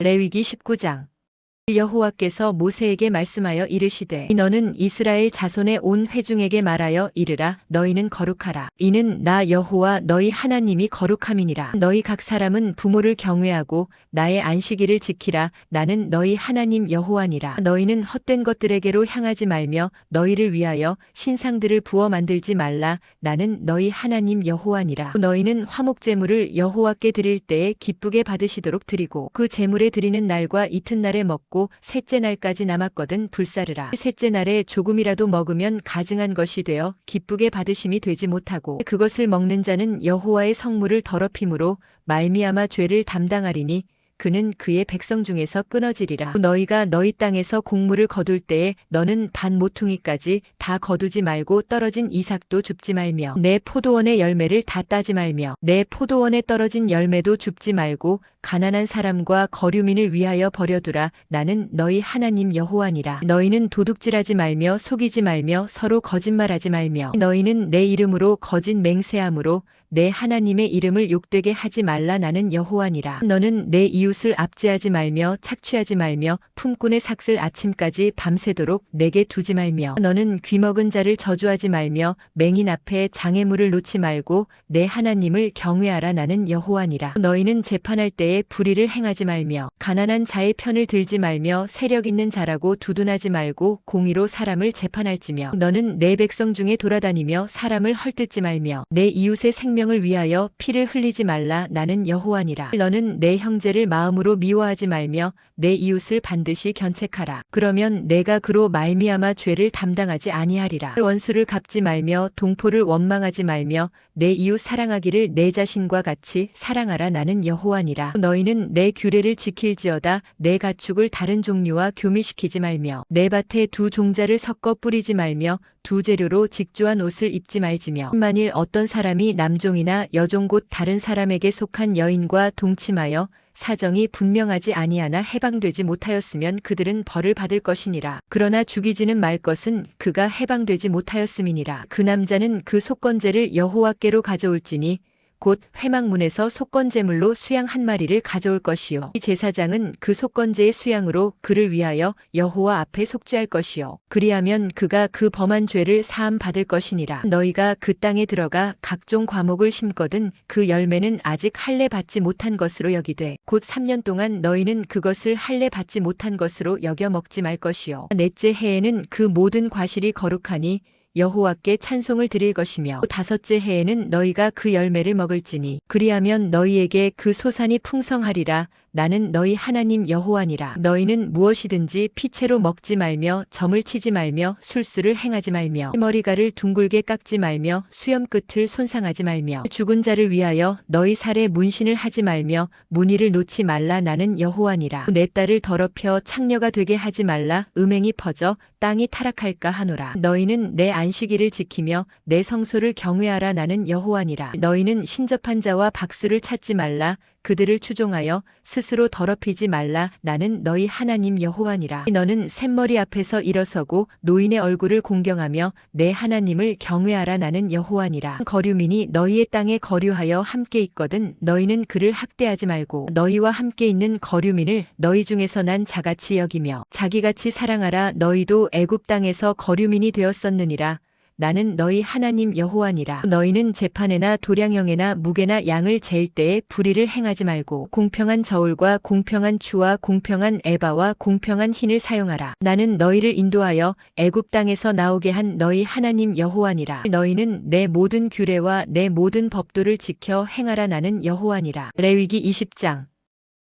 레위기 19장 여호와께서 모세에게 말씀하여 이르시되 너는 이스라엘 자손의 온 회중에게 말하여 이르라. 너희는 거룩하라. 이는 나 여호와 너희 하나님이 거룩함이니라. 너희 각 사람은 부모를 경외하고 나의 안식일을 지키라. 나는 너희 하나님 여호와니라. 너희는 헛된 것들에게로 향하지 말며 너희를 위하여 신상들을 부어 만들지 말라. 나는 너희 하나님 여호와니라. 너희는 화목 제물을 여호와께 드릴 때에 기쁘게 받으시도록 드리고 그 제물에 드리는 날과 이튿날에 먹고 셋째 날까지 남았거든 불사르라. 셋째 날에 조금이라도 먹으면 가증한 것이 되어 기쁘게 받으심이 되지 못하고 그것을 먹는 자는 여호와의 성물을 더럽힘으로 말미암아 죄를 담당하리니 그는 그의 백성 중에서 끊어지리라. 너희가 너희 땅에서 곡물을 거둘 때에 너는 반 모퉁이까지 다 거두지 말고 떨어진 이삭도 줍지 말며 내 포도원의 열매를 다 따지 말며 내 포도원에 떨어진 열매도 줍지 말고 가난한 사람과 거류민을 위하여 버려두라. 나는 너희 하나님 여호와니라. 너희는 도둑질하지 말며 속이지 말며 서로 거짓말하지 말며 너희는 내 이름으로 거짓 맹세함으로 내 하나님의 이름을 욕되게 하지 말라 나는 여호와니라. 너는 내 이웃을 압제하지 말며 착취하지 말며 품꾼의 삭슬 아침까지 밤새도록 내게 두지 말며 너는 귀먹은 자를 저주하지 말며 맹인 앞에 장애물을 놓지 말고 내 하나님을 경외하라 나는 여호와니라. 너희는 재판할 때에 불의를 행하지 말며 가난한 자의 편을 들지 말며 세력 있는 자라고 두둔하지 말고 공의로 사람을 재판할지며 너는 내 백성 중에 돌아다니며 사람을 헐뜯지 말며 내 이웃의 생명 을 위하여 피를 흘리지 말라. 나는 여호와니라. 너는 내 형제를 마음으로 미워하지 말며 내 이웃을 반드시 견책하라. 그러면 내가 그로 말미암아 죄를 담당하지 아니하리라. 원수를 갚지 말며 동포를 원망하지 말며 내 이웃 사랑하기를 내 자신과 같이 사랑하라. 나는 여호와니라. 너희는 내 규례를 지킬지어다. 내 가축을 다른 종류와 교미시키지 말며 내 밭에 두 종자를 섞어 뿌리지 말며 두 재료로 직조한 옷을 입지 말지며 만일 어떤 사람이 남종이나 여종 곧 다른 사람에게 속한 여인과 동침하여 사정이 분명하지 아니하나 해방되지 못하였으면 그들은 벌을 받을 것이니라. 그러나 죽이지는 말 것은 그가 해방되지 못하였음이니라. 그 남자는 그 속건제를 여호와께로 가져올지니 곧 회막문에서 속건제물로 수양 한 마리를 가져올 것이요. 이 제사장은 그 속건제의 수양으로 그를 위하여 여호와 앞에 속죄할 것이요. 그리하면 그가 그 범한 죄를 사함 받을 것이니라. 너희가 그 땅에 들어가 각종 과목을 심거든 그 열매는 아직 할례 받지 못한 것으로 여기되 곧 3년 동안 너희는 그것을 할례 받지 못한 것으로 여겨 먹지 말 것이요. 넷째 해에는 그 모든 과실이 거룩하니 여호와께 찬송을 드릴 것이며 또 다섯째 해에는 너희가 그 열매를 먹을지니 그리하면 너희에게 그 소산이 풍성하리라 나는 너희 하나님 여호와니라. 너희는 무엇이든지 피채로 먹지 말며 점을 치지 말며 술수를 행하지 말며 머리가를 둥글게 깎지 말며 수염 끝을 손상하지 말며 죽은 자를 위하여 너희 살에 문신을 하지 말며 무늬를 놓지 말라. 나는 여호와니라. 내 딸을 더럽혀 창녀가 되게 하지 말라. 음행이 퍼져 땅이 타락할까 하노라. 너희는 내 안식일을 지키며 내 성소를 경외하라. 나는 여호와니라. 너희는 신접한 자와 박수를 찾지 말라 그들을 추종하여 스스로 더럽히지 말라. 나는 너희 하나님 여호와니라. 너는 샘머리 앞에서 일어서고 노인의 얼굴을 공경하며 내 하나님을 경외하라. 나는 여호와니라. 거류민이 너희의 땅에 거류하여 함께 있거든 너희는 그를 학대하지 말고 너희와 함께 있는 거류민을 너희 중에서 난 자같이 여기며 자기같이 사랑하라. 너희도 애굽 땅에서 거류민이 되었었느니라 나는 너희 하나님 여호와니라. 너희는 재판에나 도량형에나 무게나 양을 잴 때에 불의를 행하지 말고 공평한 저울과 공평한 추와 공평한 에바와 공평한 흰을 사용하라. 나는 너희를 인도하여 애굽 땅에서 나오게 한 너희 하나님 여호와니라. 너희는 내 모든 규례와 내 모든 법도를 지켜 행하라 나는 여호와니라. 레위기 20장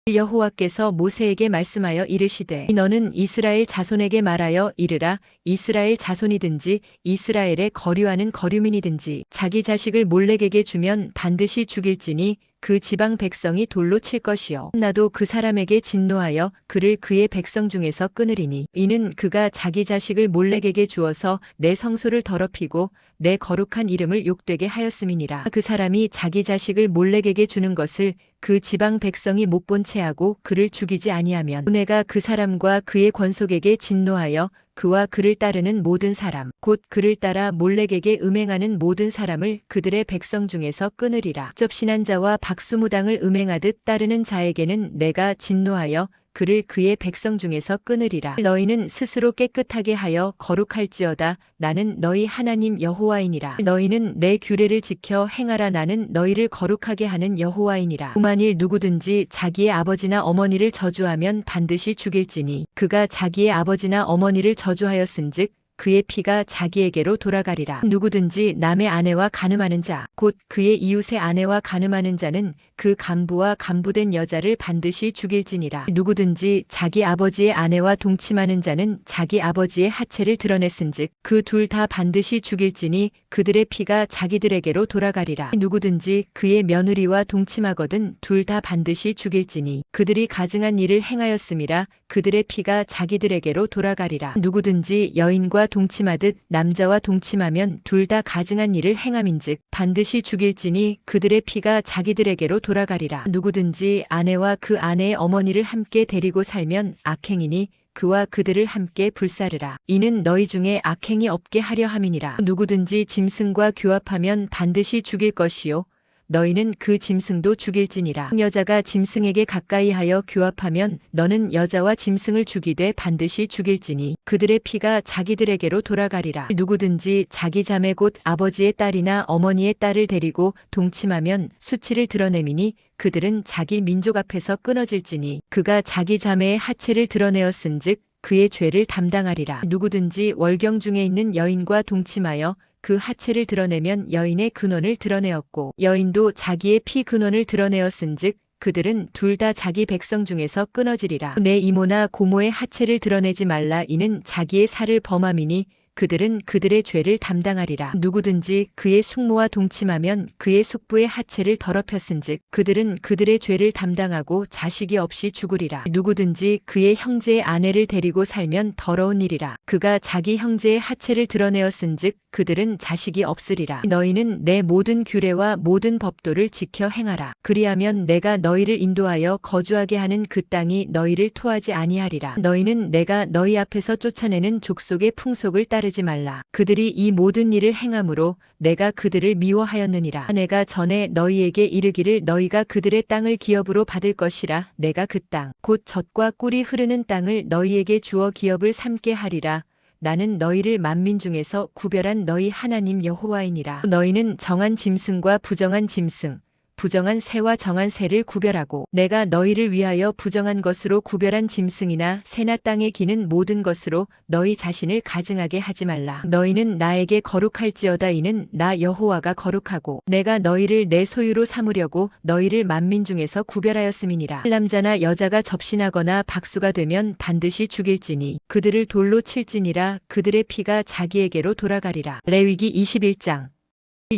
여호와께서 모세에게 말씀하여 이르시되 너는 이스라엘 자손에게 말하여 이르라. 이스라엘 자손이든지 이스라엘에 거류하는 거류민이든지 자기 자식을 몰렉에게 주면 반드시 죽일지니 그 지방 백성이 돌로 칠 것이요. 나도 그 사람에게 진노하여 그를 그의 백성 중에서 끊으리니 이는 그가 자기 자식을 몰렉에게 주어서 내 성소를 더럽히고 내 거룩한 이름을 욕되게 하였음이니라. 그 사람이 자기 자식을 몰렉에게 주는 것을 그 지방 백성이 못 본 채 하고 그를 죽이지 아니하면 내가 그 사람과 그의 권속에게 진노하여 그와 그를 따르는 모든 사람 곧 그를 따라 몰렉에게 음행하는 모든 사람을 그들의 백성 중에서 끊으리라. 접신한 자와 박수무당을 음행하듯 따르는 자에게는 내가 진노하여 그를 그의 백성 중에서 끊으리라. 너희는 스스로 깨끗하게 하여 거룩할지어다. 나는 너희 하나님 여호와이니라. 너희는 내 규례를 지켜 행하라. 나는 너희를 거룩하게 하는 여호와이니라. 만일 누구든지 자기의 아버지나 어머니를 저주하면 반드시 죽일지니 그가 자기의 아버지나 어머니를 저주하였은즉 그의 피가 자기에게로 돌아가리라. 누구든지 남의 아내와 간음하는 자, 곧 그의 이웃의 아내와 간음하는 자는 그 간부와 간부된 여자를 반드시 죽일지니라. 누구든지 자기 아버지의 아내와 동침하는 자는 자기 아버지의 하체를 드러냈은즉 그 둘 다 반드시 죽일지니 그들의 피가 자기들에게로 돌아가리라. 누구든지 그의 며느리와 동침하거든 둘 다 반드시 죽일지니 그들이 가증한 일을 행하였음이라 그들의 피가 자기들에게로 돌아가리라. 누구든지 여인과 동침하듯 남자와 동침하면 둘 다 가증한 일을 행함인즉 반드시 죽일지니 그들의 피가 자기들에게로 돌아가리라. 누구든지 아내와 그 아내의 어머니를 함께 데리고 살면 악행이니 그와 그들을 함께 불사르라. 이는 너희 중에 악행이 없게 하려 함이니라. 누구든지 짐승과 교합하면 반드시 죽일 것이요. 너희는 그 짐승도 죽일지니라. 여자가 짐승에게 가까이 하여 교합하면 너는 여자와 짐승을 죽이되 반드시 죽일지니 그들의 피가 자기들에게로 돌아가리라. 누구든지 자기 자매 곧 아버지의 딸이나 어머니의 딸을 데리고 동침하면 수치를 드러내미니 그들은 자기 민족 앞에서 끊어질지니 그가 자기 자매의 하체를 드러내었은즉 그의 죄를 담당하리라. 누구든지 월경 중에 있는 여인과 동침하여 그 하체를 드러내면 여인의 근원을 드러내었고 여인도 자기의 피 근원을 드러내었은즉 그들은 둘 다 자기 백성 중에서 끊어지리라. 내 이모나 고모의 하체를 드러내지 말라 이는 자기의 살을 범함이니 그들은 그들의 죄를 담당하리라. 누구든지 그의 숙모와 동침하면 그의 숙부의 하체를 더럽혔은즉 그들은 그들의 죄를 담당하고 자식이 없이 죽으리라. 누구든지 그의 형제의 아내를 데리고 살면 더러운 일이라. 그가 자기 형제의 하체를 드러내었은즉 그들은 자식이 없으리라. 너희는 내 모든 규례와 모든 법도를 지켜 행하라. 그리하면 내가 너희를 인도하여 거주하게 하는 그 땅이 너희를 토하지 아니하리라. 너희는 내가 너희 앞에서 쫓아내는 족속의 풍속을 따 르지 말라. 그들이 이 모든 일을 행함으로 내가 그들을 미워하였느니라. 내가 전에 너희에게 이르기를 너희가 그들의 땅을 기업으로 받을 것이라. 내가 그 땅, 곧 젖과 꿀이 흐르는 땅을 너희에게 주어 기업을 삼게 하리라. 나는 너희를 만민 중에서 구별한 너희 하나님 여호와이니라. 너희는 정한 짐승과 부정한 짐승, 부정한 새와 정한 새를 구별하고 내가 너희를 위하여 부정한 것으로 구별한 짐승이나 새나 땅에 기는 모든 것으로 너희 자신을 가증하게 하지 말라. 너희는 나에게 거룩할지어다 이는 나 여호와가 거룩하고 내가 너희를 내 소유로 삼으려고 너희를 만민 중에서 구별하였음이니라. 남자나 여자가 접신하거나 박수가 되면 반드시 죽일지니 그들을 돌로 칠지니라 그들의 피가 자기에게로 돌아가리라. 레위기 21장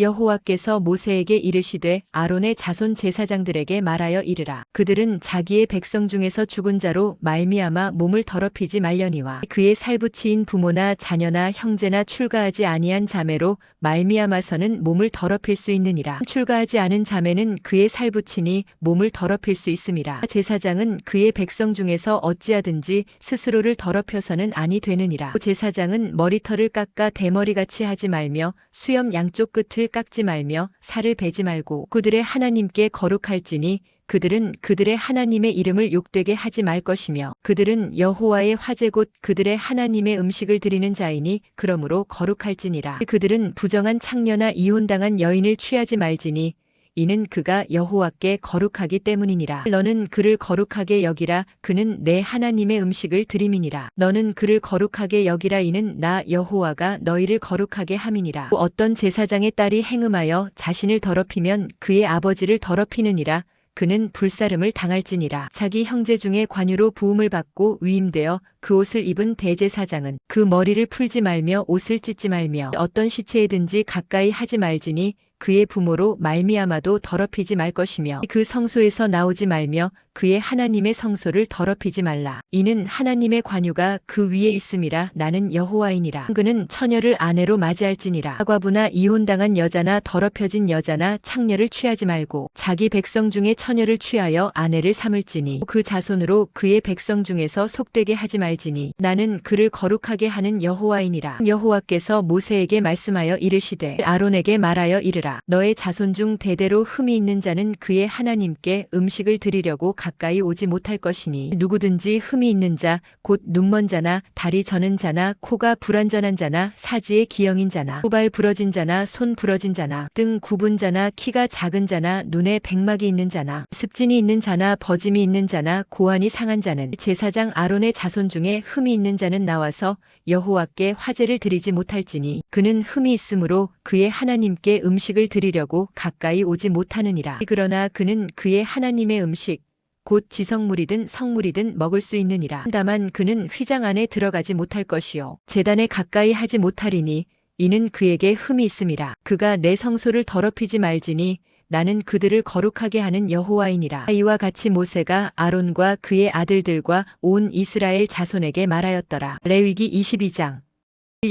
여호와께서 모세에게 이르시되 아론의 자손 제사장들에게 말하여 이르라. 그들은 자기의 백성 중에서 죽은 자로 말미암아 몸을 더럽히지 말려니와 그의 살부치인 부모나 자녀나 형제나 출가하지 아니한 자매로 말미암아서는 몸을 더럽힐 수 있느니라. 출가하지 않은 자매는 그의 살부치니 몸을 더럽힐 수 있음이라. 제사장은 그의 백성 중에서 어찌하든지 스스로를 더럽혀서는 아니 되느니라. 제사장은 머리털을 깎아 대머리같이 하지 말며 수염 양쪽 끝을 깎지 말며 살을 베지 말고 그들의 하나님께 거룩할지니 그들은 그들의 하나님의 이름을 욕되게 하지 말 것이며 그들은 여호와의 화제 곧 그들의 하나님의 음식을 드리는 자이니 그러므로 거룩할지니라. 그들은 부정한 창녀나 이혼당한 여인을 취하지 말지니 이는 그가 여호와께 거룩하기 때문이니라. 너는 그를 거룩하게 여기라. 그는 내 하나님의 음식을 드림이니라. 너는 그를 거룩하게 여기라. 이는 나 여호와가 너희를 거룩하게 함이니라. 어떤 제사장의 딸이 행음하여 자신을 더럽히면 그의 아버지를 더럽히느니라. 그는 불사름을 당할지니라. 자기 형제 중에 관유로 부음을 받고 위임되어 그 옷을 입은 대제사장은 그 머리를 풀지 말며 옷을 찢지 말며 어떤 시체에든지 가까이 하지 말지니 그의 부모로 말미암아도 더럽히지 말 것이며 그 성소에서 나오지 말며 그의 하나님의 성소를 더럽히지 말라. 이는 하나님의 관유가 그 위에 있음이라 나는 여호와이니라. 그는 처녀를 아내로 맞이할지니라. 과부나 이혼당한 여자나 더럽혀진 여자나 창녀를 취하지 말고 자기 백성 중에 처녀를 취하여 아내를 삼을지니 그 자손으로 그의 백성 중에서 속되게 하지 말지니 나는 그를 거룩하게 하는 여호와이니라. 여호와께서 모세에게 말씀하여 이르시되 아론에게 말하여 이르라. 너의 자손 중 대대로 흠이 있는 자는 그의 하나님께 음식을 드리려고 가까이 오지 못할 것이니 누구든지 흠이 있는 자 곧 눈먼 자나 다리 저는 자나 코가 불완전한 자나 사지의 기형인 자나 후발 부러진 자나 손 부러진 자나 등 굽은 자나 키가 작은 자나 눈에 백막이 있는 자나 습진이 있는 자나 버짐이 있는 자나 고환이 상한 자는 제사장 아론의 자손 중에 흠이 있는 자는 나와서 여호와께 화제를 드리지 못할지니 그는 흠이 있으므로 그의 하나님께 음식을 드리려고 가까이 오지 못하느니라. 그러나 그는 그의 하나님의 음식 곧 지성물이든 성물이든 먹을 수 있느니라. 다만 그는 휘장 안에 들어가지 못할 것이요 제단에 가까이 하지 못하리니 이는 그에게 흠이 있음이라. 그가 내 성소를 더럽히지 말지니 나는 그들을 거룩하게 하는 여호와이니라. 이와 같이 모세가 아론과 그의 아들들과 온 이스라엘 자손에게 말하였더라. 레위기 22장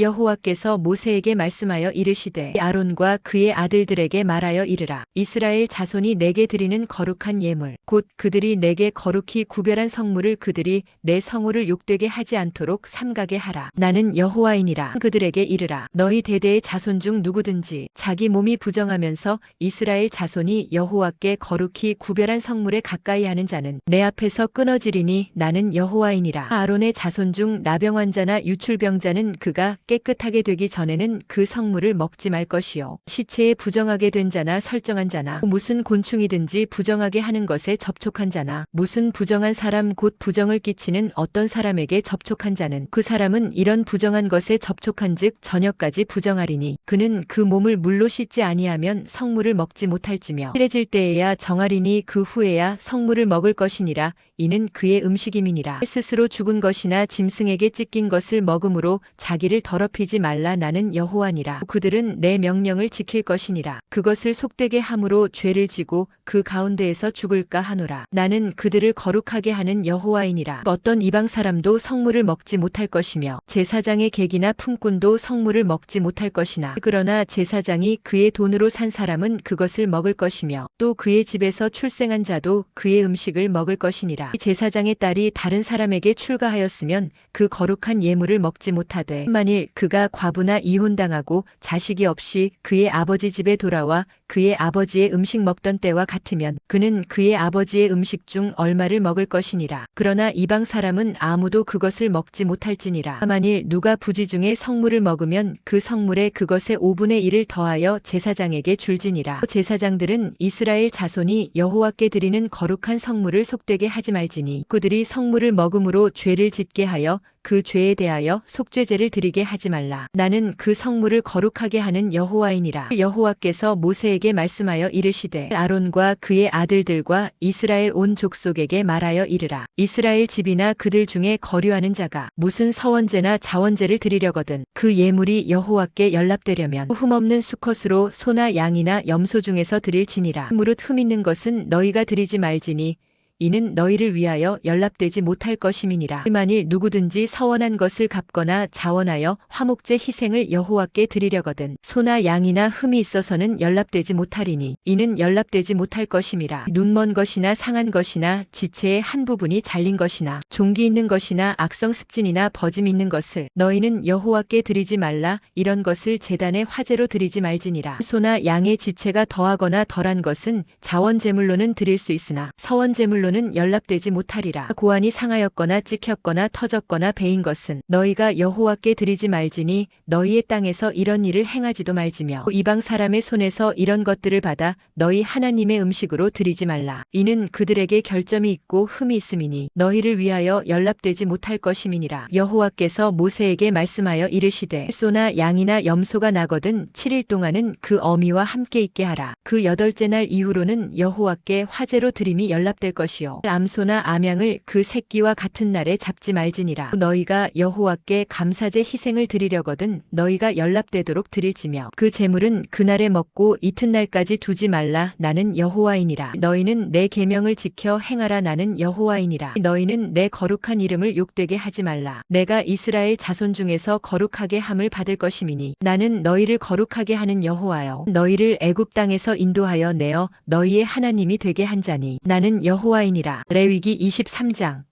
여호와께서 모세에게 말씀하여 이르시되 아론과 그의 아들들에게 말하여 이르라. 이스라엘 자손이 내게 드리는 거룩한 예물 곧 그들이 내게 거룩히 구별한 성물을 그들이 내 성호를 욕되게 하지 않도록 삼가게 하라. 나는 여호와이니라. 그들에게 이르라. 너희 대대의 자손 중 누구든지 자기 몸이 부정하면서 이스라엘 자손이 여호와께 거룩히 구별한 성물에 가까이 하는 자는 내 앞에서 끊어지리니 나는 여호와이니라. 아론의 자손 중 나병 환자나 유출병자는 그가 깨끗하게 되기 전에는 그 성물을 먹지 말 것이요. 시체에 부정하게 된 자나 설정한 자나 무슨 곤충이든지 부정하게 하는 것에 접촉한 자나 무슨 부정한 사람 곧 부정을 끼치는 어떤 사람에게 접촉한 자는 그 사람은 이런 부정한 것에 접촉한 즉 저녁까지 부정하리니 그는 그 몸을 물로 씻지 아니하면 성물을 먹지 못할지며 실해질 때에야 정하리니 그 후에야 성물을 먹을 것이니라 이는 그의 음식임이니라 스스로 죽은 것이나 짐승에게 찢긴 것을 먹음으로 자기를 더 럽히지 말라 나는 여호와니라. 그들은 내 명령을 지킬 것이니라. 그것을 속되게 함으로 죄를 지고 그 가운데에서 죽을까 하노라. 나는 그들을 거룩하게 하는 여호와이니라. 어떤 이방 사람도 성물을 먹지 못할 것이며 제사장의 객이나 품꾼도 성물을 먹지 못할 것이나. 그러나 제사장이 그의 돈으로 산 사람은 그것을 먹을 것이며 또 그의 집에서 출생한 자도 그의 음식을 먹을 것이니라. 제사장의 딸이 다른 사람에게 출가하였으면 그 거룩한 예물을 먹지 못하되 만일 그가 과부나 이혼당하고 자식이 없이 그의 아버지 집에 돌아와 그의 아버지의 음식 먹던 때와 같으면 그는 그의 아버지의 음식 중 얼마를 먹을 것이니라. 그러나 이방 사람은 아무도 그것을 먹지 못할지니라. 만일 누가 부지 중에 성물을 먹으면 그 성물에 그것의 5분의 1을 더하여 제사장에게 줄지니라. 제사장들은 이스라엘 자손이 여호와께 드리는 거룩한 성물을 속되게 하지 말지니 그들이 성물을 먹음으로 죄를 짓게 하여 그 죄에 대하여 속죄제를 드리게 하지 말라. 나는 그 성물을 거룩하게 하는 여호와이니라. 여호와께서 모세에게 말씀하여 이르시되 아론과 그의 아들들과 이스라엘 온 족속에게 말하여 이르라. 이스라엘 집이나 그들 중에 거류하는 자가 무슨 서원제나 자원제를 드리려거든 그 예물이 여호와께 연락되려면 흠없는 수컷으로 소나 양이나 염소 중에서 드릴지니라. 무릇 흠 있는 것은 너희가 드리지 말지니 이는 너희를 위하여 연락되지 못할 것임이니라. 만일 누구든지 서원한 것을 갚거나 자원하여 화목제 희생을 여호와께 드리려거든 소나 양이나 흠이 있어서는 연락되지 못하리니 이는 연락되지 못할 것임이라. 눈먼 것이나 상한 것이나 지체의 한 부분이 잘린 것이나 종기 있는 것이나 악성 습진이나 버짐 있는 것을 너희는 여호와께 드리지 말라. 이런 것을 제단에 화제로 드리지 말지니라. 소나 양의 지체가 더하거나 덜한 것은 자원 제물로는 드릴 수 있으나 서원 제물로 는 연락되지 못하리라. 고안이 상하였거나 찍혔거나 터졌거나 베인 것은 너희가 여호와께 드리지 말지니 너희의 땅에서 이런 일을 행하지도 말지며 이방 사람의 손에서 이런 것들을 받아 너희 하나님의 음식으로 드리지 말라. 이는 그들에게 결점이 있고 흠이 있음이니 너희를 위하여 연락되지 못할 것임이니라. 여호와께서 모세에게 말씀하여 이르시되 소나 양이나 염소가 나거든 7일 동안은 그 어미와 함께 있게 하라. 그 여덟째 날 이후로는 여호와께 화제로 드림이 연락될 것이 요 암소나 암양을 그 새끼와 같은 날에 잡지 말지니라. 너희가 여호와께 감사제 희생을 드리려거든 너희가 연락되도록 드릴지며 그 제물은 그날에 먹고 이튿날까지 두지 말라. 나는 여호와이니라. 너희는 내 계명을 지켜 행하라. 나는 여호와이니라. 너희는 내 거룩한 이름을 욕되게 하지 말라. 내가 이스라엘 자손 중에서 거룩하게 함을 받을 것임이니 나는 너희를 거룩하게 하는 여호와여 너희를 애굽 땅에서 인도하여 내어 너희의 하나님이 되게 한 자니 나는 여호와 이니라 레위기 23장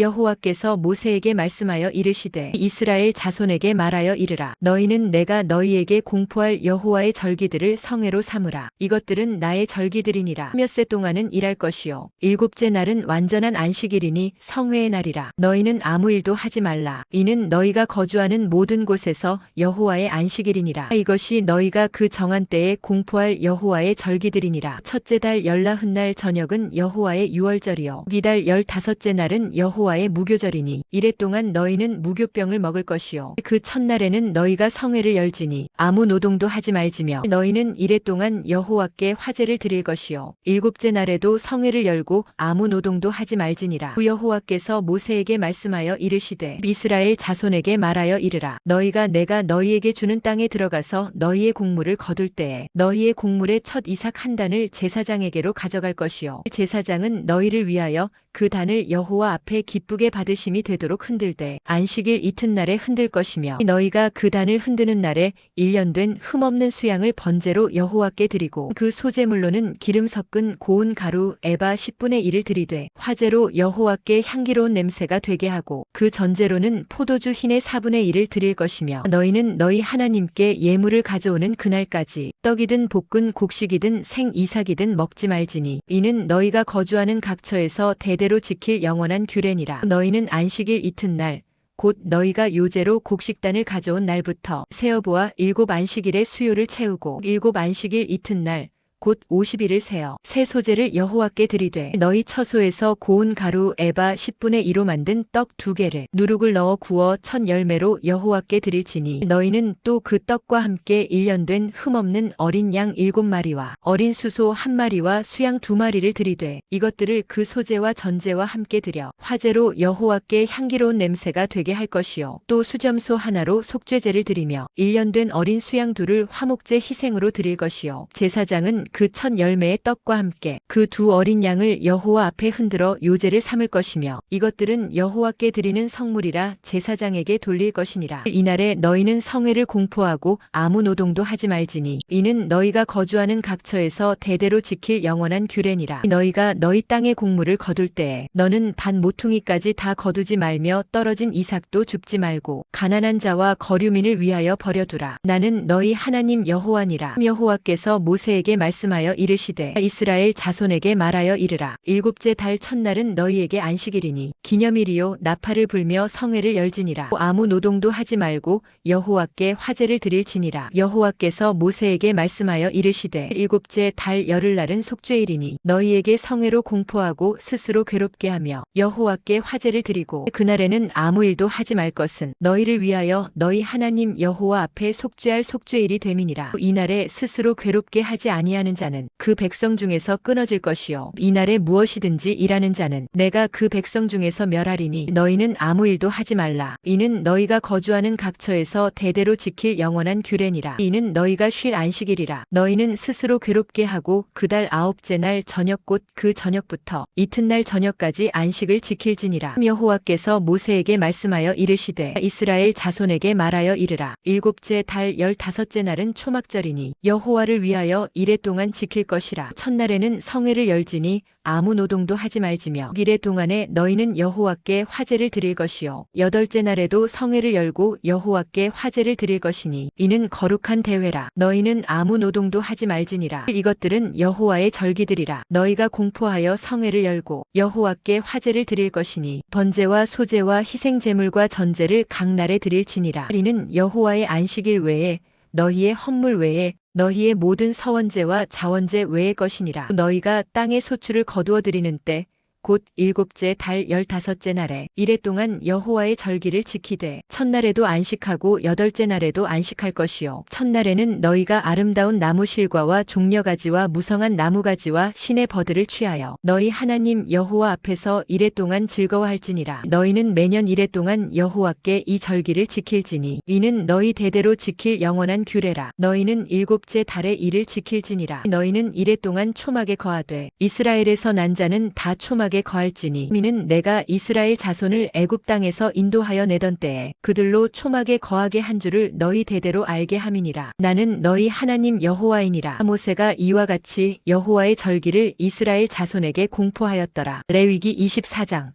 여호와께서 모세에게 말씀하여 이르시되 이스라엘 자손에게 말하여 이르라. 너희는 내가 너희에게 공포할 여호와의 절기들을 성회로 삼으라. 이것들은 나의 절기들이니라. 몇세 동안은 일할 것이요. 일곱째 날은 완전한 안식일이니 성회의 날이라. 너희는 아무 일도 하지 말라. 이는 너희가 거주하는 모든 곳에서 여호와의 안식일이니라. 이것이 너희가 그 정한 때에 공포할 여호와의 절기들이니라. 첫째 달 열나흔 날 저녁은 여호와의 유월절이요. 이달 열다섯째 날은 여호 와의 무교절이니 이래 동안 너희는 무교병을 먹을 것이요. 그 첫날에는 너희가 성회를 열지니 아무 노동도 하지 말지며 너희는 이래 동안 여호와께 화제를 드릴 것이요. 일곱째 날에도 성회를 열고 아무 노동도 하지 말지니라. 그 여호와께서 모세에게 말씀하여 이르시되 이스라엘 자손에게 말하여 이르라. 너희가 내가 너희에게 주는 땅에 들어가서 너희의 곡물을 거둘 때에 너희의 곡물의 첫 이삭 한 단을 제사장에게로 가져갈 것이요. 제사장은 너희를 위하여 그 단을 여호와 앞에 기쁘게 받으심이 되도록 흔들되 안식일 이튿날에 흔들 것이며 너희가 그 단을 흔드는 날에 일년된 흠없는 수양을 번제로 여호와께 드리고 그 소재물로는 기름 섞은 고운 가루 에바 10분의 1을 드리되 화제로 여호와께 향기로운 냄새가 되게 하고 그 전제로는 포도주 흰의 4분의 1을 드릴 것이며 너희는 너희 하나님께 예물을 가져오는 그날까지 떡이든 볶은 곡식이든 생 이삭이든 먹지 말지니 이는 너희가 거주하는 각처에서 대대 로 지킬 영원한 규례니라. 너희는 안식일 이튿날 곧 너희가 요제로 곡식단을 가져온 날부터 세어보아 일곱 안식일의 수요를 채우고 일곱 안식일 이튿날 곧 50일을 세어 새 소재를 여호와께 드리되 너희 처소에서 고운 가루 에바 10분의 1로 만든 떡 두 개를 누룩을 넣어 구워 첫 열매로 여호와께 드릴지니 너희는 또 그 떡과 함께 1년 된 흠없는 어린 양 일곱 마리와 어린 수소 한 마리와 수양 두 마리를 드리되 이것들을 그 소재와 전제와 함께 드려 화제로 여호와께 향기로운 냄새가 되게 할 것이요 또 수점소 하나로 속죄제를 드리며 1년 된 어린 수양 둘을 화목제 희생으로 드릴 것이요 제사장은 그 첫 열매의 떡과 함께 그 두 어린 양을 여호와 앞에 흔들어 요제를 삼을 것이며 이것들은 여호와께 드리는 성물이라 제사장에게 돌릴 것이니라. 이날에 너희는 성회를 공포하고 아무 노동도 하지 말지니 이는 너희가 거주하는 각처에서 대대로 지킬 영원한 규례니라. 너희가 너희 땅의 곡물을 거둘 때에 너는 반 모퉁이까지 다 거두지 말며 떨어진 이삭도 줍지 말고 가난한 자와 거류민을 위하여 버려두라. 나는 너희 하나님 여호와니라. 여호와께서 모세에게 말씀 하여 이르시되 이스라엘 자손에게 말하여 이르라. 일곱째 달 첫날은 너희에게 안식일이니 기념일이요. 나팔을 불며 성회를 열지니라. 아무 노동도 하지 말고 여호와께 화제를 드릴지니라. 여호와께서 모세에게 말씀하여 이르시되 일곱째 달 열흘날은 속죄일이니 너희에게 성회로 공포하고 스스로 괴롭게 하며 여호와께 화제를 드리고 그날에는 아무 일도 하지 말 것은 너희를 위하여 너희 하나님 여호와 앞에 속죄할 속죄일이 됨이니라. 이날에 스스로 괴롭게 하지 아니하는 자는 그 백성 중에서 끊어질 것이요. 이날에 무엇이든지 일하는 자는 내가 그 백성 중에서 멸하리니 너희는 아무 일도 하지 말라. 이는 너희가 거주하는 각처에서 대대로 지킬 영원한 규례니라. 이는 너희가 쉴 안식일이라. 너희는 스스로 괴롭게 하고 그달 아홉째 날 저녁 곧 그 저녁부터 이튿날 저녁까지 안식을 지킬지니라. 여호와께서 모세에게 말씀하여 이르시되 이스라엘 자손에게 말하여 이르라. 일곱째 달 열다섯째 날은 초막절이니 여호와를 위하여 이래 동안 지킬 것이라. 첫날에는 성회를 열지니 아무 노동도 하지 말지며 이래 동안에 너희는 여호와께 화제를 드릴 것이요. 여덟째 날에도 성회를 열고 여호와께 화제를 드릴 것이니 이는 거룩한 대회라. 너희는 아무 노동도 하지 말지니라. 이것들은 여호와의 절기들이라. 너희가 공포하여 성회를 열고 여호와께 화제를 드릴 것이니 번제와 소제와 희생 제물과 전제를 각 날에 드릴지니라. 이는 여호와의 안식일 외에 너희의 헌물 외에 너희의 모든 서원제와 자원제 외의 것이니라. 너희가 땅의 소출을 거두어 드리는 때 곧 일곱째 달 열다섯째 날에 이래 동안 여호와의 절기를 지키되 첫날에도 안식하고 여덟째 날에도 안식할 것이요. 첫날에는 너희가 아름다운 나무 실과와 종려가지와 무성한 나무가지와 신의 버들을 취하여 너희 하나님 여호와 앞에서 이래 동안 즐거워할지니라. 너희는 매년 이래 동안 여호와께 이 절기를 지킬지니 이는 너희 대대로 지킬 영원한 규례라. 너희는 일곱째 달에 이를 지킬지니라. 너희는 이래 동안 초막에 거하되 이스라엘에서 난 자는 다 초막에 거할지니 미는 내가 이스라엘 자손을 애굽 땅에서 인도하여 내던 때에 그들로 초막에 거하게 한 줄을 너희 대대로 알게 함이니라. 나는 너희 하나님 여호와이니라. 모세가 이와 같이 여호와의 절기를 이스라엘 자손에게 공포하였더라. 레위기 24장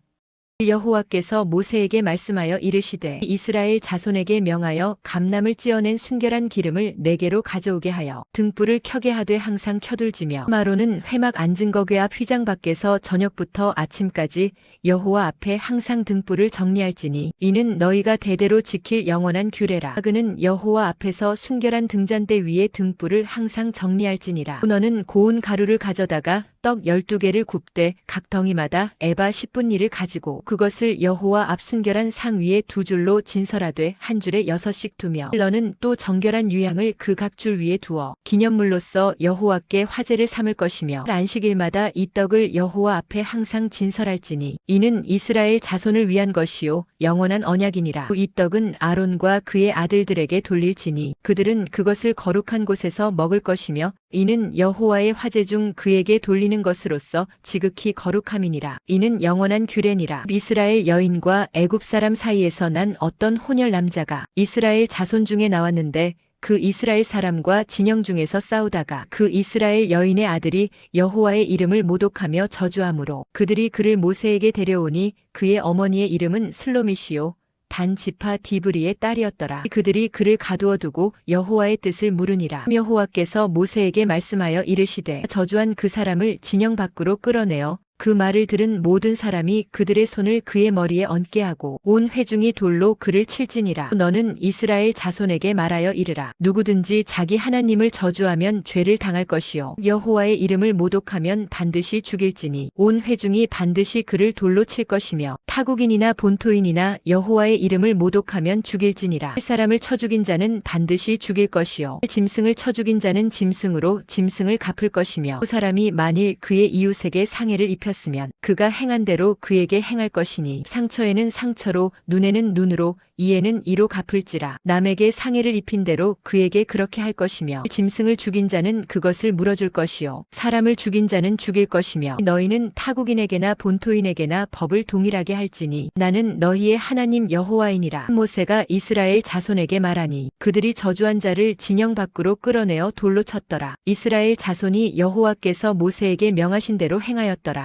여호와께서 모세에게 말씀하여 이르시되 이스라엘 자손에게 명하여 감남을 찌어낸 순결한 기름을 네 개로 가져오게 하여 등불을 켜게 하되 항상 켜둘지며 마로는 회막 앉은 거궤 앞 휘장 밖에서 저녁부터 아침까지 여호와 앞에 항상 등불을 정리할지니 이는 너희가 대대로 지킬 영원한 규례라. 그는 여호와 앞에서 순결한 등잔대 위에 등불을 항상 정리할지니라. 너는 고운 가루를 가져다가 떡 열두 개를 굽되 각 덩이마다 에바 10분니를 가지고 그것을 여호와 앞 순결한 상 위에 두 줄로 진설하되 한 줄에 여섯씩 두며 너는 또 정결한 유향을 그 각 줄 위에 두어 기념물로서 여호와께 화제를 삼을 것이며 안식일마다 이 떡을 여호와 앞에 항상 진설할지니 이는 이스라엘 자손을 위한 것이요 영원한 언약이니라. 이 떡은 아론과 그의 아들들에게 돌릴지니 그들은 그것을 거룩한 곳에서 먹을 것이며 이는 여호와의 화제 중 그에게 돌리는 것으로서 지극히 거룩함이니라. 이는 영원한 규례니라. 이스라엘 여인과 애굽 사람 사이에서 난 어떤 혼혈 남자가 이스라엘 자손 중에 나왔는데 그 이스라엘 사람과 진영 중에서 싸우다가 그 이스라엘 여인의 아들이 여호와의 이름을 모독하며 저주함으로 그들이 그를 모세에게 데려오니 그의 어머니의 이름은 슬로미시요 단 지파 디브리의 딸이었더라. 그들이 그를 가두어 두고 여호와의 뜻을 물으니라. 여호와께서 모세에게 말씀하여 이르시되 저주한 그 사람을 진영 밖으로 끌어내어 그 말을 들은 모든 사람이 그들의 손을 그의 머리에 얹게 하고 온 회중이 돌로 그를 칠지니라. 너는 이스라엘 자손에게 말하여 이르라. 누구든지 자기 하나님을 저주하면 죄를 당할 것이요 여호와의 이름을 모독하면 반드시 죽일지니 온 회중이 반드시 그를 돌로 칠 것이며 타국인이나 본토인이나 여호와의 이름을 모독하면 죽일지니라. 사람을 쳐 죽인 자는 반드시 죽일 것이요 짐승을 쳐 죽인 자는 짐승으로 짐승을 갚을 것이며 그 사람이 만일 그의 이웃에게 상해를 입 혔으면 그가 행한 대로 그에게 행할 것이니 상처에는 상처로 눈에는 눈으로 이에는 이로 갚을지라. 남에게 상해를 입힌 대로 그에게 그렇게 할 것이며 짐승을 죽인 자는 그것을 물어줄 것이요. 사람을 죽인 자는 죽일 것이며 너희는 타국인에게나 본토인에게나 법을 동일하게 할지니 나는 너희의 하나님 여호와이니라. 모세가 이스라엘 자손에게 말하니 그들이 저주한 자를 진영 밖으로 끌어내어 돌로 쳤더라. 이스라엘 자손이 여호와께서 모세에게 명하신 대로 행하였더라